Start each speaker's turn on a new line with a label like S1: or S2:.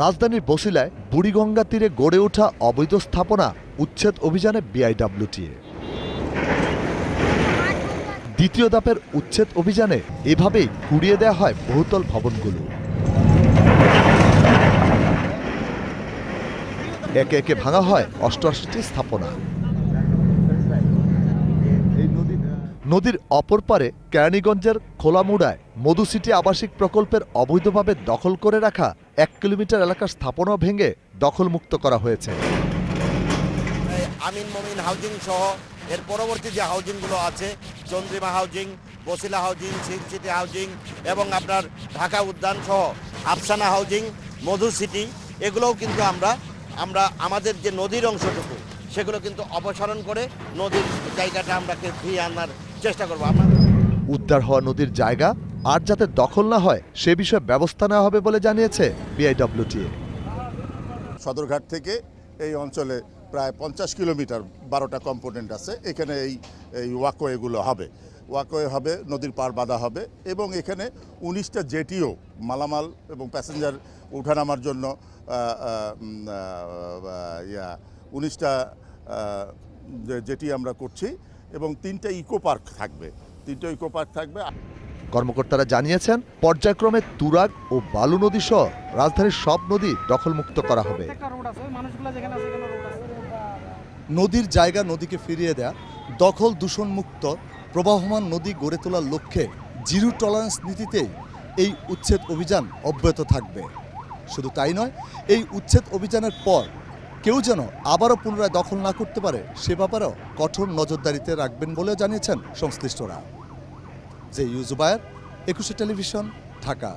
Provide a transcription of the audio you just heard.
S1: রাজধানীর বসিলায় বুড়িগঙ্গা তীরে গড়ে ওঠা অবৈধ স্থাপনা উচ্ছেদ অভিযানে বিআইডাব্লিউটিএ দ্বিতীয় ধাপের উচ্ছেদ অভিযানে এভাবেই ঘুরিয়ে দেওয়া হয় বহুতল ভবনগুলো। একে একে ভাঙা হয় অষ্টআশিটি স্থাপনা। নদীর অপর পারে কেরানীগঞ্জের খোলামুড়ায় মধু সিটি আবাসিক প্রকল্পের অবৈধভাবে দখল করে রাখা এক কিলোমিটার এলাকার স্থাপনা ভেঙে দখলমুক্ত করা হয়েছে।
S2: আমিন মমিন হাউজিং সহ এর পরবর্তী যে হাউজিংগুলো আছে, Chandrima housing, Basila housing city housing এবং আপনার ঢাকা উদ্যান সহ আফসানা হাউজিং, মধু সিটি, এগুলোও কিন্তু আমরা আমরা আমাদের যে নদীর অংশটুকু, সেগুলো কিন্তু অপসারণ করে নদীর জায়গাটা আমরা ফিরিয়ে আনার চেষ্টা করব আমরা।
S1: উদ্ধার হওয়া নদীর জায়গা আর যাতে দখল না হয় সে বিষয়ে ব্যবস্থা নেওয়া হবে বলে জানিয়েছে বিআইডব্লিউটিএ।
S3: সদরঘাট থেকে এই অঞ্চলে প্রায় পঞ্চাশ কিলোমিটার বারোটা কম্পোনেন্ট আছে। এখানে এই এই ওয়াকওয়েগুলো হবে। ওয়াকওয়ে হবে নদীর পার বাঁধা হবে এবং এখানে উনিশটা জেটিও মালামাল এবং প্যাসেঞ্জার উঠানামার জন্য ইয়া উনিশটা জেটি আমরা করছি এবং তিনটা ইকো পার্ক থাকবে। তিনটা ইকো পার্ক থাকবে।
S1: কর্মকর্তারা জানিয়েছেন, পর্যায়ক্রমে তুরাগ ও বালু নদী সহ রাজধানীর সব নদী দখলমুক্ত করা হবে।
S4: নদীর জায়গা নদীকে ফিরিয়ে দেয়া, দখল দূষণমুক্ত, প্রবাহমান নদী গড়ে তোলার লক্ষ্যে জিরো টলারেন্স নীতিতেই এই উচ্ছেদ অভিযান অব্যাহত থাকবে। শুধু তাই নয়, এই উচ্ছেদ অভিযানের পর কেউ যেন আবারও পুনরায় দখল না করতে পারে, সে ব্যাপারেও কঠোর নজরদারিতে রাখবেন বলে জানিয়েছেন সংশ্লিষ্টরা। যে ইউজুবায়ের একুশে টেলিভিশন, ঢাকা।